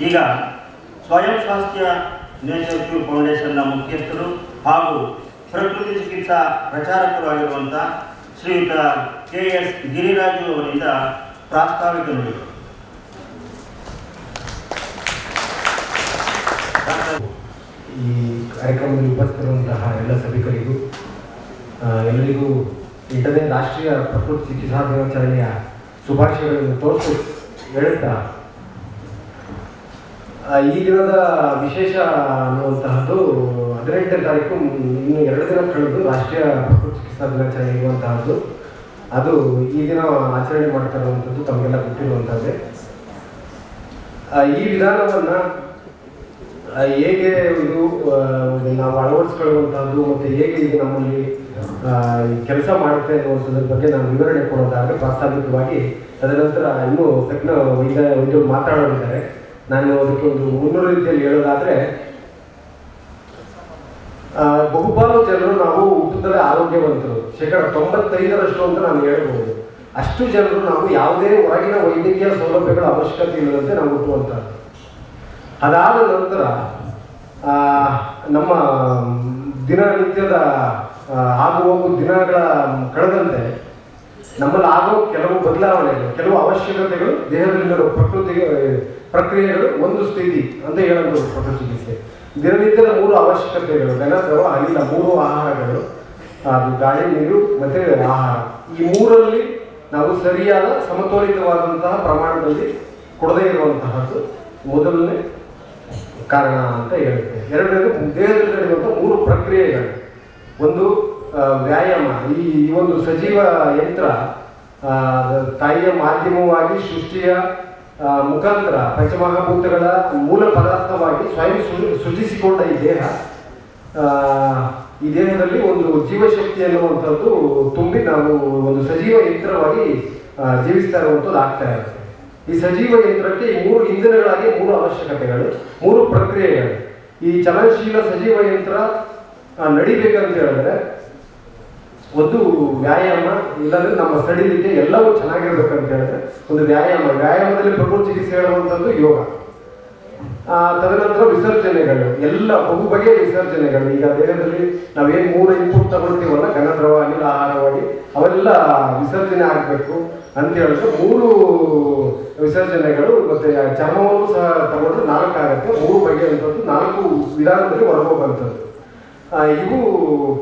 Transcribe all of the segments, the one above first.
ಈಗ ಸ್ವಯಂ ಸ್ವಾಸ್ಥ್ಯ ಕ್ಯೂ ಫೌಂಡೇಶನ್ನ ಮುಖ್ಯಸ್ಥರು ಹಾಗೂ ಪ್ರಕೃತಿ ಚಿಕಿತ್ಸಾ ಪ್ರಚಾರಕರು ಆಗಿರುವಂಥ ಶ್ರೀಯುತ ಕೆ ಎಸ್ ಗಿರಿರಾಜು ಅವರಿಂದ ಪ್ರಾಸ್ತಾವಿಕ ಈ ಕಾರ್ಯಕ್ರಮದಲ್ಲಿ ಉಪಸ್ಥಿತಿರುವಂತಹ ಎಲ್ಲ ಸಭಿಕರಿಗೂ ಎಲ್ಲರಿಗೂ ಎಂಟನೇ ರಾಷ್ಟ್ರೀಯ ಪ್ರಕೃತಿ ಚಿಕಿತ್ಸಾ ದಿನಾಚರಣೆಯ ಶುಭಾಶಯಗಳನ್ನು ತೋರಿಸಿ ಹೇಳುತ್ತಾ ಈ ದಿನದ ವಿಶೇಷ ಅನ್ನುವಂತಹದ್ದು ಹದಿನೆಂಟನೇ ತಾರೀಕು ಇನ್ನು ಎರಡು ದಿನ ಕಳೆದು ರಾಷ್ಟ್ರೀಯ ಚಿಕಿತ್ಸಾ ದಿನಾಚರಣೆ ಇರುವಂತಹದ್ದು. ಅದು ಈ ದಿನ ಆಚರಣೆ ಮಾಡ್ತಾ ಇರುವಂಥದ್ದು ತಮಗೆಲ್ಲ ಗೊತ್ತಿರುವಂಥದ್ದೇ ಈ ವಿಧಾನವನ್ನು ಹೇಗೆ ಇದು ನಾವು ಅಳವಡಿಸ್ಕೊಳ್ಳುವಂಥದ್ದು ಮತ್ತು ಹೇಗೆ ಇದು ನಮ್ಮಲ್ಲಿ ಕೆಲಸ ಮಾಡುತ್ತೆ ಅನ್ನುವಂಥದ್ರ ಬಗ್ಗೆ ನಾನು ವಿವರಣೆ ಕೊಡೋದಾದರೆ ಪ್ರಾಸ್ತಾವಿಕವಾಗಿ ತದನಂತರ ಇನ್ನೂ ತಜ್ಞ ವೈದ್ಯ ವೈದ್ಯರು ಮಾತಾಡೋರಿದ್ದಾರೆ. ನಾನು ಅದಕ್ಕೆ ಒಂದು ಮುನ್ನೂರು ರೀತಿಯಲ್ಲಿ ಹೇಳೋದಾದರೆ ಬಹುಪಾಲು ಜನರು ನಾವು ಹುಟ್ಟುತ್ತಲೇ ಆರೋಗ್ಯವಂತರು. ಶೇಕಡ ತೊಂಬತ್ತೈದರಷ್ಟು ಅಂತ ನಾನು ಹೇಳ್ಬೋದು. ಅಷ್ಟು ಜನರು ನಾವು ಯಾವುದೇ ಹೊರಗಿನ ವೈದ್ಯಕೀಯ ಸೌಲಭ್ಯಗಳ ಅವಶ್ಯಕತೆ ಇಲ್ಲದಂತೆ ನಾವು ಹುಟ್ಟುವಂಥದ್ದು ಅದಾದ ನಂತರ ನಮ್ಮ ದಿನನಿತ್ಯದ ಆಗು ದಿನಗಳ, ಕಳೆದಂತೆ ನಮ್ಮಲ್ಲಿ ಆಗೋ ಕೆಲವು ಬದಲಾವಣೆಗಳು, ಕೆಲವು ಅವಶ್ಯಕತೆಗಳು ದೇಹದಲ್ಲಿರೋ ಪ್ರಕೃತಿ ಪ್ರಕ್ರಿಯೆಗಳು ಒಂದು ಸ್ಥಿತಿ ಅಂತ ಹೇಳಬಹುದು ಪ್ರಕೃತಿ ಚಿಕಿತ್ಸೆ ದಿನನಿತ್ಯದ ಮೂರು ಅವಶ್ಯಕತೆಗಳು, ಘನ, ದ್ರವ ಮೂರು ಆಹಾರಗಳು, ಅದು ಗಾಳಿ, ನೀರು ಮತ್ತೆ ಆಹಾರ. ಈ ಮೂರಲ್ಲಿ ನಾವು ಸರಿಯಾದ, ಸಮತೋಲಿತವಾದಂತಹ ಪ್ರಮಾಣದಲ್ಲಿ ಕೊಡದೇ ಇರುವಂತಹದ್ದು ಮೊದಲನೇ ಕಾರಣ ಅಂತ ಹೇಳುತ್ತೆ ಎರಡನೇದು, ದೇಹದಲ್ಲಿ ನಡೆಯುವಂಥ ಮೂರು ಪ್ರಕ್ರಿಯೆಗಳು. ಒಂದು ವ್ಯಾಯಾಮ. ಈ ಒಂದು ಸಜೀವ ಯಂತ್ರ ತಾಯಿಯ ಮಾಧ್ಯಮವಾಗಿ ಸೃಷ್ಟಿಯ ಮುಖಾಂತರ ಪಂಚಮಹಾಭೂತಗಳ ಮೂಲ ಪದಾರ್ಥವಾಗಿ ಸ್ವಯಂ ಸೃಜಿಸಿಕೊಂಡ ಈ ದೇಹ ಈ ದೇಹದಲ್ಲಿ ಒಂದು ಜೀವಶಕ್ತಿ ಅನ್ನುವಂಥದ್ದು ತುಂಬಿ ನಾವು ಒಂದು ಸಜೀವ ಯಂತ್ರವಾಗಿ ಜೀವಿಸ್ತಾ ಇರುವಂಥದ್ದು ಆಗ್ತಾ ಇರುತ್ತೆ ಈ ಸಜೀವ ಯಂತ್ರಕ್ಕೆ ಈ ಮೂರು ಇಂಧನಗಳಾಗಿ ಮೂರು ಅವಶ್ಯಕತೆಗಳು, ಮೂರು ಪ್ರಕ್ರಿಯೆಗಳು. ಈ ಚಲನಶೀಲ ಸಜೀವ ಯಂತ್ರ ನಡಿಬೇಕಂತ ಹೇಳಿದ್ರೆ ಒಂದು ವ್ಯಾಯಾಮ ಇಲ್ಲಾಂದ್ರೆ ನಮ್ಮ ಸಡಿಲಿಕೆ ಎಲ್ಲವೂ ಚೆನ್ನಾಗಿರ್ಬೇಕಂತ ಹೇಳಿದ್ರೆ ಒಂದು ವ್ಯಾಯಾಮ. ವ್ಯಾಯಾಮದಲ್ಲಿ ಪ್ರಕೃತಿ ಚಿಕಿತ್ಸೆ ಹೇಳುವಂಥದ್ದು ಯೋಗ. ತದನಂತರ ವಿಸರ್ಜನೆಗಳು. ಎಲ್ಲ ಬಹು ಬಗೆಯ ವಿಸರ್ಜನೆಗಳು. ಈಗ ದೇಹದಲ್ಲಿ ನಾವೇನು ಮೂರು ಇನ್ಪುಟ್ ತಗೊಳ್ತೀವಲ್ಲ ಘನದ್ರವ ಅನಿಲ ಆಹಾರವಾಗಿ ಅವೆಲ್ಲ ವಿಸರ್ಜನೆ ಆಗಬೇಕು ಅಂತ ಹೇಳಿದ್ರೆ ಮೂರು ವಿಸರ್ಜನೆಗಳು ಮತ್ತೆ ಚರ್ಮವನ್ನು ಸಹ ತಗೊಂಡ್ರೆ ನಾಲ್ಕು ಆಗುತ್ತೆ. ಮೂರು ಬಗೆಯಂಥದ್ದು, ನಾಲ್ಕು ವಿಧಾನದಲ್ಲಿ ಹೊರಗೋಗುವಂಥದ್ದು ಇವು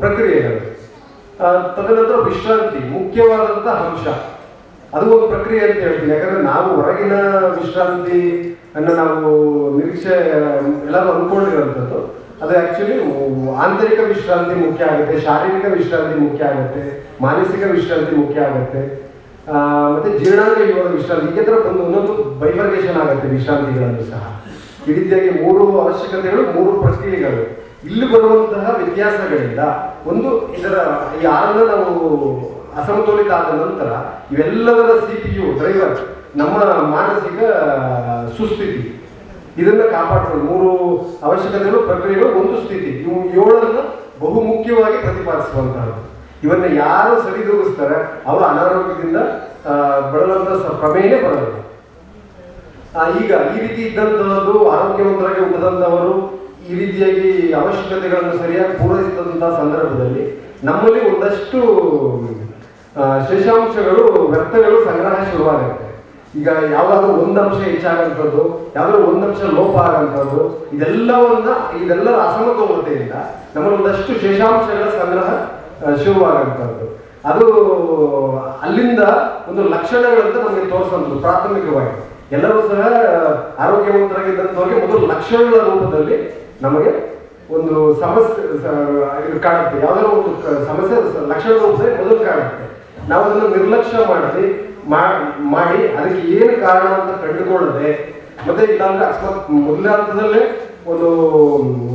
ಪ್ರಕ್ರಿಯೆಗಳು. ತದನಂತರ ವಿಶ್ರಾಂತಿ ಮುಖ್ಯವಾದಂಥ ಅಂಶ. ಅದು ಒಂದು ಪ್ರಕ್ರಿಯೆ ಅಂತ ಹೇಳ್ತೀನಿ. ಯಾಕಂದ್ರೆ ನಾವು ಹೊರಗಿನ ವಿಶ್ರಾಂತಿ ಅನ್ನ ನಾವು ನಿರೀಕ್ಷೆ, ಎಲ್ಲರೂ ಅಂದ್ಕೊಂಡಿರೋಂಥದ್ದು ಅದು ಆ್ಯಕ್ಚುಲಿ ಆಂತರಿಕ ವಿಶ್ರಾಂತಿ ಮುಖ್ಯ ಆಗುತ್ತೆ, ಶಾರೀರಿಕ ವಿಶ್ರಾಂತಿ ಮುಖ್ಯ ಆಗುತ್ತೆ, ಮಾನಸಿಕ ವಿಶ್ರಾಂತಿ ಮುಖ್ಯ ಆಗುತ್ತೆ. ಮತ್ತೆ ಜೀರ್ಣಾಂಗ ವಿಶ್ರಾಂತಿ ಈ ಥರ ಒಂದು ಒಂದೊಂದು ಬೈಫರ್ಗೇಷನ್ ಆಗುತ್ತೆ ವಿಶ್ರಾಂತಿಗಳನ್ನು ಸಹ. ಈ ರೀತಿಯಾಗಿ ಮೂರು ಅವಶ್ಯಕತೆಗಳು, ಮೂರು ಪ್ರಕ್ರಿಯೆಗಳು. ಇಲ್ಲಿ ಬರುವಂತಹ ವ್ಯತ್ಯಾಸಗಳಿಂದ ಒಂದು ಇದರ ಈ ಆರನ್ನ ನಾವು ಅಸಮತೋಲಿತ ಆದ ನಂತರ ಇವೆಲ್ಲದರ ಸಿ ಪಿ ಯು ಡ್ರೈವರ್ ನಮ್ಮ ಮಾನಸಿಕ ಸುಸ್ಥಿತಿ. ಇದನ್ನ ಕಾಪಾಡ್ಕೊಂಡು ಮೂರು ಅವಶ್ಯಕತೆಗಳು, ಪ್ರಕ್ರಿಯೆಗಳು ಒಂದು ಸ್ಥಿತಿ. ಇವು ಏಳನ್ನು ಬಹು ಮುಖ್ಯವಾಗಿ ಪ್ರತಿಪಾದಿಸುವಂತಹದ್ದು. ಇವನ್ನ ಯಾರು ಸರಿದೂಗಿಸ್ತಾರೆ, ಅವರು ಅನಾರೋಗ್ಯದಿಂದ ಸ- ಪ್ರಮೇಯನೇ ಬರಲ್ಲ ಈಗ ಈ ರೀತಿ ಇದ್ದಂತಹದ್ದು ಆರೋಗ್ಯವಂತರಾಗಿ ಹುಟ್ಟಿದಂಥವರು ಈ ರೀತಿಯಾಗಿ ಅವಶ್ಯಕತೆಗಳನ್ನು ಸರಿಯಾಗಿ ಪೂರೈಸಿದಂತಹ ಸಂದರ್ಭದಲ್ಲಿ ನಮ್ಮಲ್ಲಿ ಒಂದಷ್ಟು ಶೇಷಾಂಶಗಳು, ವ್ಯರ್ಥಗಳು ಸಂಗ್ರಹ ಶುರುವಾಗುತ್ತೆ. ಈಗ ಯಾವ್ದಾದ್ರು ಒಂದು ಅಂಶ ಹೆಚ್ಚಾಗಂಥದ್ದು, ಯಾವ್ದಾದ್ರು ಒಂದು ಅಂಶ ಲೋಪ ಆಗಂಥದ್ದು, ಇದೆಲ್ಲವನ್ನ, ಇದೆಲ್ಲರ ಅಸಮತೋಲತೆಯಿಂದ ನಮ್ಮಲ್ಲಿ ಒಂದಷ್ಟು ಶೇಷಾಂಶಗಳ ಸಂಗ್ರಹ ಶುರುವಾಗಂಥದ್ದು. ಅದು ಅಲ್ಲಿಂದ ಒಂದು ಲಕ್ಷಣಗಳಂತ ನಮಗೆ ತೋರಿಸುವಂಥದ್ದು ಪ್ರಾಥಮಿಕವಾಗಿ. ಎಲ್ಲರೂ ಸಹ ಆರೋಗ್ಯವಂತರಾಗಿದ್ದಂಥವ್ರಿಗೆ ಮೊದಲು ಲಕ್ಷಣಗಳ ರೂಪದಲ್ಲಿ ನಮಗೆ ಒಂದು ಸಮಸ್ಯೆ ಇದು ಕಾಣುತ್ತೆ. ಯಾವ್ದಾದ್ರು ಒಂದು ಸಮಸ್ಯೆ ಲಕ್ಷಣ ರೂಪದಲ್ಲಿ ಮೊದಲು ಕಾಣುತ್ತೆ. ನಾವು ಅದನ್ನು ನಿರ್ಲಕ್ಷ್ಯ ಮಾಡಿ ಮಾಡಿ, ಅದಕ್ಕೆ ಏನು ಕಾರಣ ಅಂತ ಕಂಡುಕೊಳ್ಳದೆ, ಮತ್ತೆ ಇಲ್ಲಾಂದ್ರೆ ಅಕಸ್ಮಾತ್ ಮೊದಲನೇ ಹಂತದಲ್ಲೇ ಒಂದು,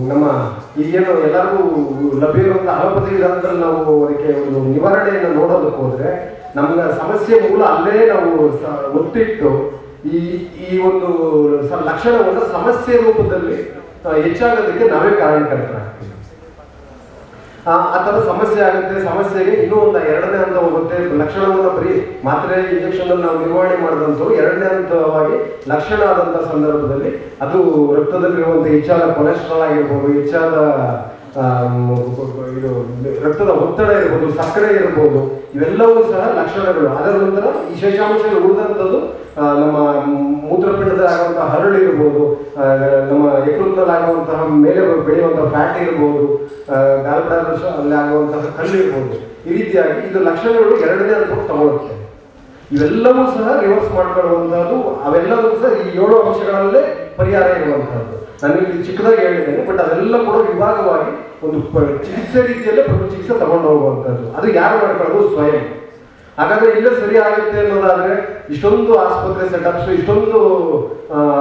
ನಮ್ಮ ಈಗೇನು ಎಲ್ಲರಿಗೂ ಲಭ್ಯ ಇರುವಂತಹ ಅಲೋಪತಿ ನಾವು ಅದಕ್ಕೆ ಒಂದು ನಿವಾರಣೆಯನ್ನು ನೋಡೋದಕ್ಕೆ ಹೋದ್ರೆ ನಮ್ಮ ಸಮಸ್ಯೆ ಮೂಲ ಅಲ್ಲೇ ನಾವು ಒತ್ತಿಟ್ಟು ಈ ಈ ಒಂದು ಲಕ್ಷಣವನ್ನು ಸಮಸ್ಯೆ ರೂಪದಲ್ಲಿ ಹೆಚ್ಚಾಗೋದಕ್ಕೆ ನಾವೇ ಕಾರಣಕರ್ತರಾಗ್ತೀವಿ. ಆ ಥರ ಸಮಸ್ಯೆ ಆಗುತ್ತೆ, ಸಮಸ್ಯೆಗೆ ಇನ್ನೂ ಒಂದು ಎರಡನೇ ಹಂತ ಹೋಗುತ್ತೆ. ಲಕ್ಷಣವನ್ನು ಬರೀ ಮಾತ್ರೆ ಇಂಜೆಕ್ಷನ್ ನಾವು ನಿರ್ವಹಣೆ ಮಾಡಿದಂಥವು ಎರಡನೇ ಹಂತವಾಗಿ ಲಕ್ಷಣ ಆದಂಥ ಸಂದರ್ಭದಲ್ಲಿ ಅದು ರಕ್ತದಲ್ಲಿರುವಂಥ ಹೆಚ್ಚಾದ ಕೊಲೆಸ್ಟ್ರಾಲ್ ಆಗಿರ್ಬೋದು, ಹೆಚ್ಚಾದ ಇದು ರಕ್ತದ ಒತ್ತಡ ಇರ್ಬೋದು, ಸಕ್ಕರೆ ಇರ್ಬೋದು, ಇವೆಲ್ಲವೂ ಸಹ ಲಕ್ಷಣಗಳು. ಅದರ ನಂತರ ಈ ಶೇಷಾಂಶಗಳು ಉಳಿದಂಥದ್ದು ನಮ್ಮ ಮೂತ್ರಪಿಂಡದ ಆಗುವಂತಹ ಹರಳು ಇರ್ಬೋದು ನಮ್ಮ ಯಕೃತದಾಗುವಂತಹ ಮೇಲೆ ಬೆಳೆಯುವಂತಹ ಫ್ಯಾಟ್ ಇರ್ಬೋದು ಗಾಲ್ಬ್ಲಾಡರ್ ಅಲ್ಲಿ ಆಗುವಂತಹ ಕಲ್ಲು ಇರ್ಬೋದು. ಈ ರೀತಿಯಾಗಿ ಇದು ಲಕ್ಷಣಗಳು ಎರಡನೇ ಅಂತ ತಗೊಳುತ್ತೆ ಇವೆಲ್ಲವೂ ಸಹ ರಿವರ್ಸ್ ಮಾಡ್ಕೊಳ್ಳುವಂತಹದ್ದು ಅವೆಲ್ಲವೂ ಸಹ ಈ ಏಳು ಅಂಶಗಳಲ್ಲೇ ಪರಿಹಾರ ಇರುವಂತಹದ್ದು. ನಾನು ಇಲ್ಲಿ ಚಿಕ್ಕದಾಗಿ ಹೇಳಿದ್ದೇನೆ ಬಟ್ ಅದೆಲ್ಲ ಕೂಡ ವಿಭಾಗವಾಗಿ ಒಂದು ಚಿಕಿತ್ಸೆ ರೀತಿಯಲ್ಲೇ ಪ್ರತಿ ಚಿಕಿತ್ಸೆ ತಗೊಂಡು ಹೋಗುವಂಥದ್ದು ಅದು ಯಾರು ಮಾಡ್ಕೊಳ್ಳೋದು? ಸ್ವಯಂ. ಹಾಗಾದ್ರೆ ಇಲ್ಲೇ ಸರಿ ಆಗುತ್ತೆ ಅನ್ನೋದಾದ್ರೆ, ಇಷ್ಟೊಂದು ಆಸ್ಪತ್ರೆ ಸೆಟಪ್ಸ್ ಇಷ್ಟೊಂದು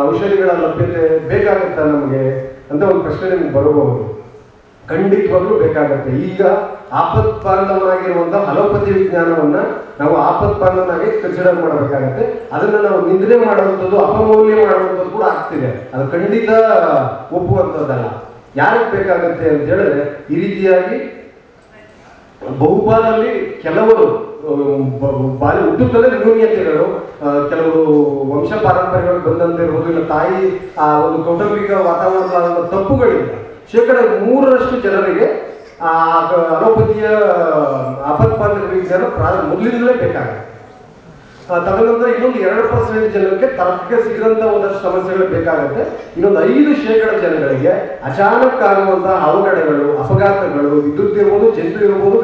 ಔಷಧಿಗಳ ಲಭ್ಯತೆ ಬೇಕಾಗುತ್ತಾ ನಮಗೆ ಅಂತ ಒಂದು ಪ್ರಶ್ನೆ ನಿಮ್ಗೆ ಬರಬಹುದು. ಖಂಡಿತವಾಗ್ಲೂ ಬೇಕಾಗುತ್ತೆ. ಈಗ ಆಪತ್ ಬಾಂಧವನಾಗಿರುವಂತಹ ಅಲೋಪತಿ ವಿಜ್ಞಾನವನ್ನ ನಾವು ಆಪತ್ ಬಾಂಧವನಾಗಿ ಕನ್ಸಿಡರ್ ಮಾಡಬೇಕಾಗತ್ತೆ. ಅದನ್ನ ನಾವು ನಿಂದನೆ ಮಾಡುವಂಥದ್ದು, ಅಪಮೌಲ್ಯ ಮಾಡುವಂಥದ್ದು ಕೂಡ ಆಗ್ತಿದೆ. ಅದು ಖಂಡಿತ ಒಪ್ಪುವಂಥದ್ದಲ್ಲ. ಯಾರಿಗೆ ಬೇಕಾಗತ್ತೆ ಅಂತ ಹೇಳಿದ್ರೆ, ಈ ರೀತಿಯಾಗಿ ಬಹುಪಾಲಲ್ಲಿ ಕೆಲವರು ಬಾಲಿ ಬ- ಬಾಲ್ಯ ಹುಟ್ಟುತ್ತಲೇ ನ್ಯೂನ್ಯತೆಗಳು ಕೆಲವರು ವಂಶ ಪಾರಂಪರ್ಯಗಳು ಬಂದಂತೆ ಇರ್ಬೋದು, ಇಲ್ಲ ತಾಯಿ, ಆ, ಒಂದು ಕೌಟುಂಬಿಕ ವಾತಾವರಣದ ತಪ್ಪುಗಳಿಂದ ಶೇಕಡ ಮೂರರಷ್ಟು ಜನರಿಗೆ, ಆ ಅಲೋಪತಿಯ ಅಪತ್ಪಾದಕ ವಿಜ್ಞಾನ ಪ್ರಾರಂಭ ಮೊದಲಿಂದಲೇ ಬೇಕಾಗುತ್ತೆ. ತದನಂತರ ಇನ್ನೊಂದು ಎರಡು ಪರ್ಸೆಂಟ್ ಜನಕ್ಕೆ ತರಕ್ಕೆ ಸಿಗದಂತ ಒಂದಷ್ಟು ಸಮಸ್ಯೆಗಳು ಬೇಕಾಗುತ್ತೆ. ಇನ್ನೊಂದು ಐದು ಶೇಕಡ ಜನಗಳಿಗೆ ಅಚಾನಕ್ ಆಗುವಂತಹ ಅವಘಡಗಳು, ಅಪಘಾತಗಳು, ವಿದ್ಯುತ್ ಇರ್ಬೋದು, ಜಂತು ಇರ್ಬೋದು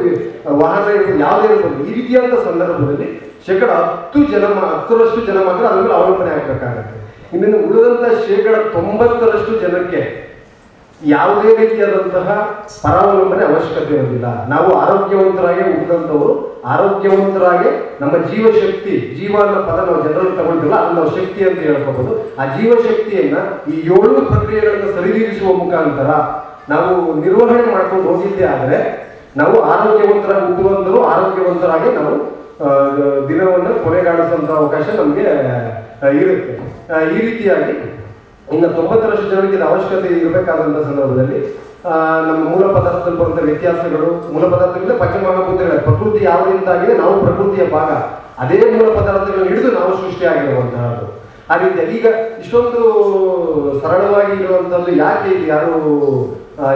ವಾಹನ ಇರ್ಬೋದು, ಯಾವುದೇ ಇರ್ಬೋದು, ಈ ರೀತಿಯಾದ ಸಂದರ್ಭದಲ್ಲಿ ಶೇಕಡ ಹತ್ತು ಜನ ಹತ್ತರಷ್ಟು ಜನ ಮಾತ್ರ ಅದ್ರ ಮೇಲೆ ಅವಲಂಬನೆ ಆಗಬೇಕಾಗತ್ತೆ. ಇನ್ನೇನು ಉಳಿದಂತ ಶೇಕಡ ತೊಂಬತ್ತರಷ್ಟು ಜನಕ್ಕೆ ಯಾವುದೇ ರೀತಿಯಾದಂತಹ ಪರಾವಲಂಬನೆ ಅವಶ್ಯಕತೆ ಇರೋದಿಲ್ಲ ನಾವು ಆರೋಗ್ಯವಂತರಾಗಿ ಉಳಿದಂಥವರು, ಆರೋಗ್ಯವಂತರಾಗಿ ನಮ್ಮ ಜೀವಶಕ್ತಿ, ಜೀವ ಅನ್ನೋ ಪದ ನಾವು ಜನರಲ್ಲಿ ತಗೊಂಡಿಲ್ಲ ಅದನ್ನ ನಾವು ಶಕ್ತಿ ಅಂತ ಹೇಳ್ಕೋಬಹುದು ಆ ಜೀವಶಕ್ತಿಯನ್ನ ಈ ಏಳು ಪ್ರಕ್ರಿಯೆಗಳನ್ನು ಸರಿದೂಗಿಸುವ ಮುಖಾಂತರ ನಾವು ನಿರ್ವಹಣೆ ಮಾಡ್ಕೊಂಡು ಹೋಗಿದ್ದೆ ಆದರೆ, ನಾವು ಆರೋಗ್ಯವಂತರಾಗಿ ಹುಟ್ಟುವಂತರು, ಆರೋಗ್ಯವಂತರಾಗಿ ನಾವು ದಿನವನ್ನು ಕೊನೆಗಾಣಿಸುವಂತಹ ಅವಕಾಶ ನಮಗೆ ಇರುತ್ತೆ. ಈ ರೀತಿಯಾಗಿ ಇನ್ನು ತೊಂಬತ್ತರಷ್ಟು ಜನರಿಗೆ ಇದು ಅವಶ್ಯಕತೆ ಇರಬೇಕಾದಂಥ ಸಂದರ್ಭದಲ್ಲಿ ನಮ್ಮ ಮೂಲ ಪದಾರ್ಥದಲ್ಲಿ ಬರುವಂಥ ವ್ಯತ್ಯಾಸಗಳು, ಮೂಲ ಪದಾರ್ಥಗಳಿಂದ ಪಂಚಮಹಾಭೂತಗಳ ಪ್ರಕೃತಿ ಯಾವ ರೀತಿಯಾಗಿದೆ, ನಾವು ಪ್ರಕೃತಿಯ ಭಾಗ. ಅದೇ ಮೂಲ ಪದಾರ್ಥಗಳನ್ನು ಹಿಡಿದು ನಾವು ಸೃಷ್ಟಿಯಾಗಿರುವಂತಹದ್ದು. ಆ ರೀತಿ ಈಗ ಇಷ್ಟೊಂದು ಸರಳವಾಗಿ ಇರುವಂಥದ್ದು ಯಾಕೆ ಇದು ಯಾರು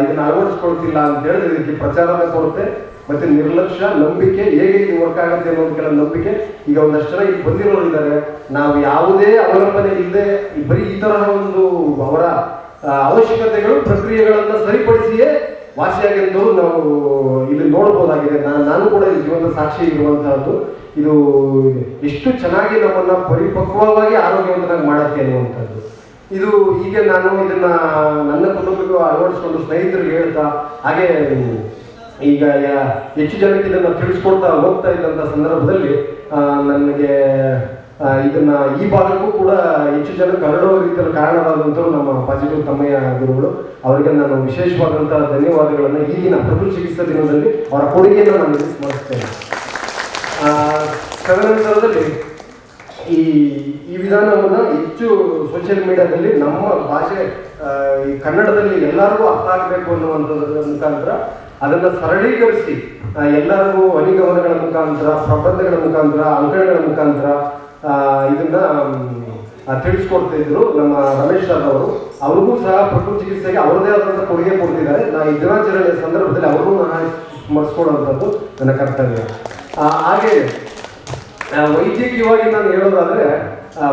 ಇದನ್ನು ಅಳವಡಿಸ್ಕೊಳ್ತಿಲ್ಲ ಅಂತ ಹೇಳಿದ್ರೆ ಇದಕ್ಕೆ ಪ್ರಚಾರದ ಕೊರತೆ ಮತ್ತೆ ನಿರ್ಲಕ್ಷ್ಯ, ನಂಬಿಕೆ ಹೇಗೆ ಇದು ವರ್ಕ್ ಆಗುತ್ತೆ ಅನ್ನೋದು ನಂಬಿಕೆ. ಈಗ ಒಂದಷ್ಟು ಜನ ಇಲ್ಲಿ ಬಂದಿರೋರು ಇದ್ದಾರೆ. ನಾವು ಯಾವುದೇ ಅವಲಂಬನೆ ಇಲ್ಲದೆ ಬರೀ ಈ ತರಹ ಒಂದು ಅವರ ಅವಶ್ಯಕತೆಗಳು, ಪ್ರಕ್ರಿಯೆಗಳನ್ನು ಸರಿಪಡಿಸಿಯೇ ವಾಸಿಯಾಗಿದ್ದು ನಾವು ಇಲ್ಲಿ ನೋಡ್ಬೋದಾಗಿದೆ. ನಾನು ನಾನು ಕೂಡ ಈ ಜೀವನದ ಸಾಕ್ಷಿ ಇರುವಂತಹದ್ದು. ಇದು ಎಷ್ಟು ಚೆನ್ನಾಗಿ ನಮ್ಮನ್ನ ಪರಿಪಕ್ವವಾಗಿ ಆರೋಗ್ಯವಂತನಾಗಿ ಮಾಡುತ್ತೆ ಅನ್ನುವಂಥದ್ದು. ಇದು ಹೀಗೆ ನಾನು ಇದನ್ನ ನನ್ನ ಕುಟುಂಬಕ್ಕೂ ಅಳವಡಿಸ್ಕೊಂಡು ಸ್ನೇಹಿತರಿಗೆ ಹೇಳ್ತಾ, ಹಾಗೆ ಈಗ ಹೆಚ್ಚು ಜನಕ್ಕೆ ಇದನ್ನು ತಿಳಿಸ್ಕೊಡ್ತಾ ಹೋಗ್ತಾ ಇದ್ದಂಥ ಸಂದರ್ಭದಲ್ಲಿ ನನಗೆ ಇದನ್ನ ಈ ಭಾಗಕ್ಕೂ ಕೂಡ ಹೆಚ್ಚು ಜನ ಹರಡುವ ರೀತಿಯಲ್ಲಿ ಕಾರಣವಾದಂಥವ್ರು ನಮ್ಮ ಪಾಸಿಟಿವ್ ತಮ್ಮಯ್ಯ ಗುರುಗಳು. ಅವರಿಗೆ ನಾನು ವಿಶೇಷವಾದಂತಹ ಧನ್ಯವಾದಗಳನ್ನು ಈಗಿನ ಪ್ರಕೃತಿ ಚಿಕಿತ್ಸಾ ದಿನದಲ್ಲಿ ಅವರ ಕೊಡುಗೆಯನ್ನು ನಾನು ಸ್ಮರಿಸ್ತೇನೆ. ತದನಂತರದಲ್ಲಿ ಈ ಈ ವಿಧಾನವನ್ನು ಹೆಚ್ಚು ಸೋಷಿಯಲ್ ಮೀಡಿಯಾದಲ್ಲಿ ನಮ್ಮ ಭಾಷೆ ಈ ಕನ್ನಡದಲ್ಲಿ ಎಲ್ಲರಿಗೂ ಅರ್ಥ ಆಗಬೇಕು ಅನ್ನುವಂಥದ್ರ ಮುಖಾಂತರ ಅದನ್ನು ಸರಳೀಕರಿಸಿ ಎಲ್ಲರಿಗೂ ಅನಿಗಮನಗಳ ಮುಖಾಂತರ ಪ್ರಬಂಧಗಳ ಮುಖಾಂತರ ಅಂಕಣಗಳ ಮುಖಾಂತರ ಇದನ್ನು ಇದನ್ನ ಮ್, ತಿಳಿಸ್ಕೊಡ್ತಾ ಇದ್ರು ನಮ್ಮ ರಮೇಶ್ ಸರ್ ಅವರು. ಅವ್ರಿಗೂ ಸಹ ಪ್ರಕೃತಿ ಚಿಕಿತ್ಸೆಗೆ ಅವರದೇ ಆದಂಥ ಕೊಡುಗೆ ಕೊಡ್ತಿದ್ದಾರೆ. ನಾನು ಈ ದಿನಾಚರಣೆಯ ಸಂದರ್ಭದಲ್ಲಿ ಅವರು ನಾನು ಸ್ಮರಿಸ್ಕೊಡುವಂಥದ್ದು ನನ್ನ ಕರ್ತವ್ಯ. ಹಾಗೆ ವೈದ್ಯಕೀಯವಾಗಿ ನಾನು ಹೇಳೋದಾದ್ರೆ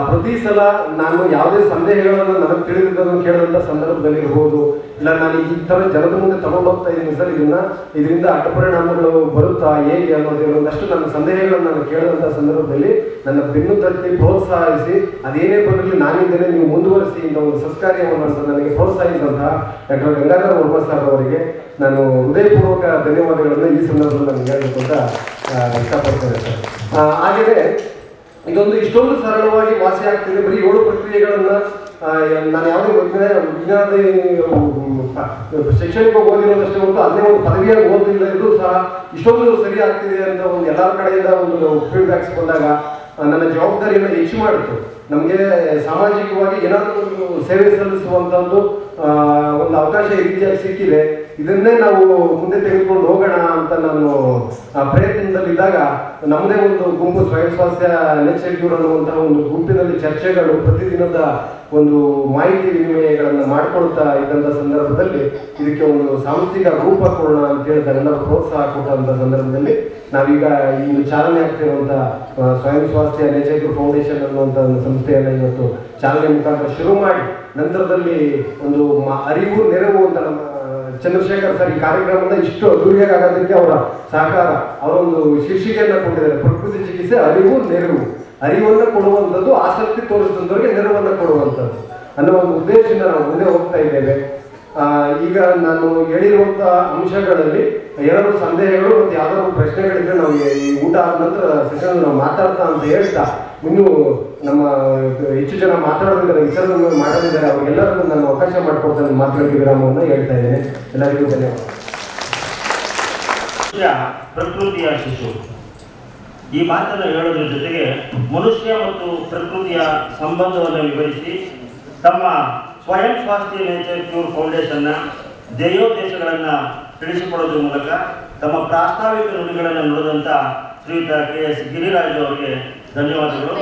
ಪ್ರತಿ ಸಲ ನಾನು ಯಾವುದೇ ಸಂದೇಹಗಳನ್ನು ನನಗೆ ತಿಳಿದಿದ್ದನ್ನು ಕೇಳಿದಂಥ ಸಂದರ್ಭದಲ್ಲಿ ಇರ್ಬೋದು. ಇಲ್ಲ, ನಾನು ಈ ಥರ ಜನದ ಮುಂದೆ ತಗೊಂಡು ಹೋಗ್ತಾ ಇದ್ದೀನಿ ಸರ್, ಇದನ್ನ, ಇದರಿಂದ ಅಡ್ಡ ಪರಿಣಾಮಗಳು ಬರುತ್ತಾ ಹೇಗೆ ಅನ್ನೋದು ಒಂದಷ್ಟು ನನ್ನ ಸಂದೇಹಗಳನ್ನು ನಾನು ಕೇಳಿದಂಥ ಸಂದರ್ಭದಲ್ಲಿ ನನ್ನ ಬೆನ್ನು ತಟ್ಟಿ ಪ್ರೋತ್ಸಾಹಿಸಿ, ಅದೇನೇ ಬರಲಿ ನಾನಿದ್ದೇನೆ, ನೀವು ಮುಂದುವರಿಸಿ ಇಂಥ ಒಂದು ಸತ್ಕಾರ್ಯವನ್ನು ಅಂತ ನನಗೆ ಪ್ರೋತ್ಸಾಹಿಸಿದಂತಹ ಡಾಕ್ಟರ್ ಗಂಗಾಧರ ವರ್ಮ ಸರ್ ಅವರಿಗೆ ನಾನು ಹೃದಯಪೂರ್ವಕ ಧನ್ಯವಾದಗಳನ್ನು ಈ ಸಂದರ್ಭದಲ್ಲಿ ನಾನು ಹೇಳಬೇಕು ಅಂತ ಇಷ್ಟಪಡ್ತೇನೆ ಸರ್. ಹಾಗೆಯೇ ಇದೊಂದು ಇಷ್ಟೊಂದು ಸರಳವಾಗಿ ವಾಸಿ ಆಗ್ತಿದೆ. ಬರೀ ಏಳು ಪ್ರಕ್ರಿಯೆಗಳನ್ನ ನಾನು ಯಾವುದೇ ವಿಜ್ಞಾನ ಉಮ್, ಪ- ಶೈಕ್ಷಣಿಕ ಓದಿರೋದಷ್ಟೇ ಒಂದು ಅದೇ ಒಂದು ಪದವಿಯಾಗಿ ಓದಿಲ್ಲ ಸಹ ಇಷ್ಟೊಂದು ಸರಿ ಆಗ್ತಿದೆ ಅಂತ ಒಂದು ಎಲ್ಲರ ಕಡೆಯಿಂದ ಒಂದು ಫೀಡ್ಬ್ಯಾಕ್ಸ್ ಬಂದಾಗ ನನ್ನ ಜವಾಬ್ದಾರಿಯನ್ನು ಹೆಚ್ಚು ಮಾಡಿತು ನಮಗೆ ಸಾಮಾಜಿಕವಾಗಿ ಏನಾದರೂ ಸೇವೆ ಸಲ್ಲಿಸುವಂಥದ್ದು ಒಂದು ಅವಕಾಶ ಈ ರೀತಿಯಾಗಿ ಸಿಕ್ಕಿದೆ. ಇದನ್ನೇ ನಾವು ಮುಂದೆ ತೆಗೆದುಕೊಂಡು ಹೋಗೋಣ ಅಂತ ನಾನು ಪ್ರಯತ್ನದಲ್ಲಿದ್ದಾಗ ನಮ್ಮದೇ ಒಂದು ಗುಂಪು ಸ್ವಯಂ ಸ್ವಾಸ್ಥ್ಯ ನೆಚ್ಚಿಗ್ಯೂರ್ ಅನ್ನುವಂತಹ ಒಂದು ಗುಂಪಿನಲ್ಲಿ ಚರ್ಚೆಗಳು, ಪ್ರತಿದಿನದ ಒಂದು ಮಾಹಿತಿ ವಿನಿಮಯಗಳನ್ನು ಮಾಡಿಕೊಳ್ತಾ ಇದ್ದಂಥ ಸಂದರ್ಭದಲ್ಲಿ ಇದಕ್ಕೆ ಒಂದು ಸಾಂಸ್ಥಿಕ ರೂಪ ಕೊಡೋಣ ಅಂತ ಹೇಳಿದ ಎಲ್ಲ ಪ್ರೋತ್ಸಾಹ ಕೊಟ್ಟಂತ ಸಂದರ್ಭದಲ್ಲಿ ನಾವೀಗ ಈ ಚಾಲನೆ ಆಗ್ತಿರುವಂಥ ಸ್ವಯಂ ಸ್ವಾಸ್ಥ್ಯ ನೇಚರ್ ಫೌಂಡೇಶನ್ ಅನ್ನುವಂಥ ಒಂದು ಸಂಸ್ಥೆಯನ್ನು ಇವತ್ತು ಚಾಲನೆ ಮುಖಾಂತರ ಶುರು ಮಾಡಿ ನಂತರದಲ್ಲಿ ಒಂದು ಅರಿವು, ನೆರವು ಅಂತ ನಮ್ಮ ಚಂದ್ರಶೇಖರ್ ಸರ್ ಈ ಕಾರ್ಯಕ್ರಮದ ಇಷ್ಟು ಅದ್ದೂರಿಯಾಗಿ ಆಗೋದಕ್ಕೆ ಅವರ ಸಹಕಾರ, ಅವರೊಂದು ಶೀರ್ಷಿಕೆಯನ್ನು ಕೊಟ್ಟಿದ್ದಾರೆ. ಪ್ರಕೃತಿ ಚಿಕಿತ್ಸೆ, ಅರಿವು, ನೆರವು. ಅರಿವನ್ನು ಕೊಡುವಂಥದ್ದು, ಆಸಕ್ತಿ ತೋರಿಸಿದವರಿಗೆ ನೆರವನ್ನು ಕೊಡುವಂಥದ್ದು ಅನ್ನೋ ಒಂದು ಉದ್ದೇಶದಿಂದ ನಾವು ಮುಂದೆ ಹೋಗ್ತಾ ಇದ್ದೇವೆ. ಈಗ ನಾನು ಹೇಳಿರುವಂಥ ಅಂಶಗಳಲ್ಲಿ ಎರಡು ಸಂದೇಹಗಳು ಮತ್ತು ಯಾವ್ದಾದ್ರು ಪ್ರಶ್ನೆಗಳಿದ್ರೆ ನಾವು ಈ ಊಟ ಆದ ನಂತರ ಸೆಷನ್ ಮಾತಾಡ್ತಾ ಅಂತ ಹೇಳ್ತಾ ಇನ್ನೂ ನಮ್ಮ ಹೆಚ್ಚು ಜನ ಮಾತಾಡೋದಿದ್ದಾರೆ ವಿಚಾರವನ್ನು ಮಾಡೋದಿದ್ದಾರೆ ಅವ್ರಿಗೆಲ್ಲರಿಗೂ ನಾನು ಅವಕಾಶ ಮಾಡಿಕೊಡ್ತೇನೆ ಮಾತಾಡಿ ವಿರಾಮವನ್ನು ಹೇಳ್ತಾ ಇದ್ದೇನೆ. ಎಲ್ಲರಿಗೂ ಧನ್ಯವಾದ. ಪ್ರಕೃತಿಯ ಶಿಶು. ಈ ಮಾತನ್ನು ಹೇಳೋದ್ರ ಜೊತೆಗೆ ಮನುಷ್ಯ ಮತ್ತು ಪ್ರಕೃತಿಯ ಸಂಬಂಧವನ್ನು ವಿವರಿಸಿ ತಮ್ಮ ಸ್ವಯಂ ಸ್ವಾಸ್ಥ್ಯ ನೇಚರ್ ಕ್ಯೂರ್ ಫೌಂಡೇಶನ್ನ ಧ್ಯೇಯೋದ್ದೇಶಗಳನ್ನು ತಿಳಿಸಿಕೊಡೋದ್ರ ಮೂಲಕ ತಮ್ಮ ಪ್ರಾಸ್ತಾವಿಕ ನುಡಿಗಳನ್ನು ನುಡಿದಂಥ ಶ್ರೀಯುತ ಕೆ ಎಸ್ ಗಿರಿರಾಜು ಅವರಿಗೆ ధన్యవాదాలు